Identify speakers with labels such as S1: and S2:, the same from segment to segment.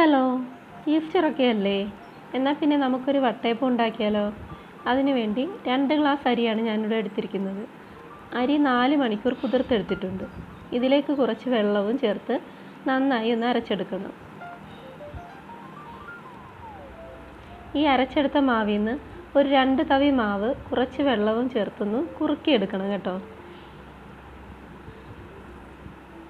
S1: Hello Easter ഒക്കെ അല്ലേ എന്നാൽ പിന്നെ നമുക്കൊരു വട്ടയപ്പം ഉണ്ടാക്കിയാലോ? അതിനുവേണ്ടി രണ്ട് ഗ്ലാസ് അരിയാണ് ഞാനിവിടെ എടുത്തിരിക്കുന്നത്. അരി നാല് മണിക്കൂർ കുതിർത്തെടുത്തിട്ടുണ്ട്. ഇതിലേക്ക് കുറച്ച് വെള്ളവും ചേർത്ത് നന്നായി ഒന്ന് അരച്ചെടുക്കണം. ഈ അരച്ചെടുത്ത മാവിൽ നിന്ന് ഒരു രണ്ട് തവി മാവ് കുറച്ച് വെള്ളവും ചേർത്തൊന്ന് കുറുക്കിയെടുക്കണം കേട്ടോ.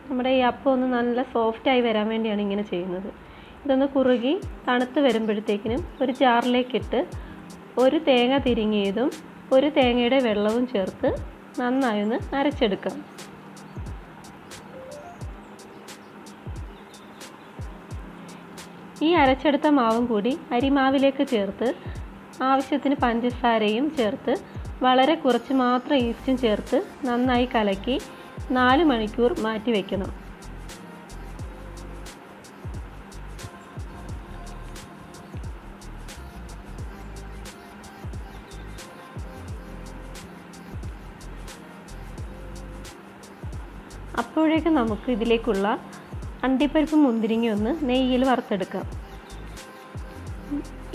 S1: നമ്മുടെ ഈ അപ്പം ഒന്ന് നല്ല സോഫ്റ്റായി വരാൻ വേണ്ടിയാണ് ഇങ്ങനെ ചെയ്യുന്നത്. ഇതൊന്ന് കുറുകി തണുത്ത് വരുമ്പോഴത്തേക്കിനും ഒരു ജാറിലേക്കിട്ട് ഒരു തേങ്ങ തിരിങ്ങിയതും ഒരു തേങ്ങയുടെ വെള്ളവും ചേർത്ത് നന്നായി ഒന്ന് അരച്ചെടുക്കാം. ഈ അരച്ചെടുത്ത മാവും കൂടി അരിമാവിലേക്ക് ചേർത്ത് ആവശ്യത്തിന് പഞ്ചസാരയും ചേർത്ത് വളരെ കുറച്ച് മാത്രം ഈസ്റ്റും ചേർത്ത് നന്നായി കലക്കി നാല് മണിക്കൂർ മാറ്റി വയ്ക്കണം അപ്പോഴേക്കും നമുക്ക് ഇതിലേക്കുള്ള അണ്ടിപ്പരിപ്പ് മുന്തിരിങ്ങ ഒന്ന് നെയ്യിൽ വറുത്തെടുക്കാം.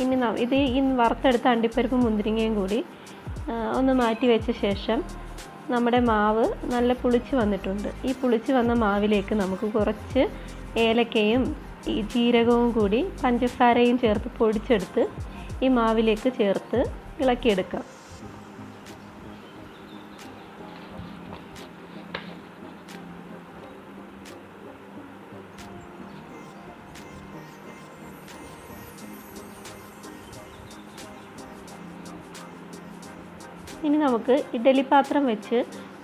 S1: ഇനി ഇത് ഈ വറുത്തെടുത്ത അണ്ടിപ്പരിപ്പ് മുന്തിരിങ്ങയും കൂടി ഒന്ന് മാറ്റി വെച്ച ശേഷം നമ്മുടെ മാവ് നല്ല പുളിച്ച് വന്നിട്ടുണ്ട്. ഈ പുളിച്ച് വന്ന മാവിലേക്ക് നമുക്ക് കുറച്ച് ഏലക്കയും ഈ ജീരകവും കൂടി പഞ്ചസാരയും ചേർത്ത് പൊടിച്ചെടുത്ത് ഈ മാവിലേക്ക് ചേർത്ത് ഇളക്കിയെടുക്കാം. ഇനി നമുക്ക് ഇഡലി പാത്രം വെച്ച്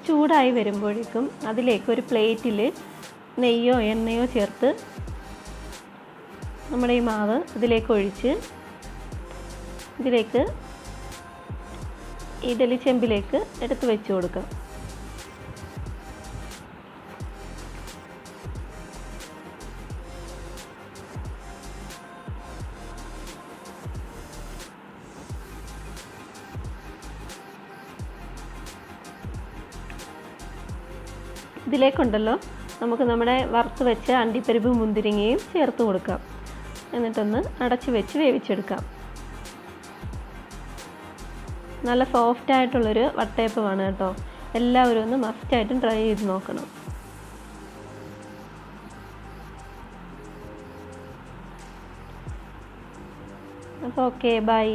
S1: ചൂടായി വരുമ്പോഴേക്കും അതിലേക്ക് ഒരു പ്ലേറ്റിൽ നെയ്യോ എണ്ണയോ ചേർത്ത് നമ്മുടെ ഈ മാവ് ഇതിലേക്ക് ഒഴിച്ച് ഇതിലേക്ക് ഇഡലി ചെമ്പിലേക്ക് എടുത്ത് വെച്ച് കൊടുക്കാം. ഇതിലേക്കുണ്ടല്ലോ. നമുക്ക് നമ്മുടെ വറുത്ത് വെച്ച അണ്ടിപ്പരിപ്പും മുന്തിരിങ്ങയും ചേർത്ത് കൊടുക്കാം. എന്നിട്ടൊന്ന് അടച്ച് വെച്ച് വേവിച്ചെടുക്കാം. നല്ല സോഫ്റ്റ് ആയിട്ടുള്ളൊരു വട്ടയപ്പമാണ് കേട്ടോ. എല്ലാവരും ഒന്ന് മസ്റ്റായിട്ടും ട്രൈ ചെയ്ത് നോക്കണം. അപ്പോൾ ഓക്കെ ബൈ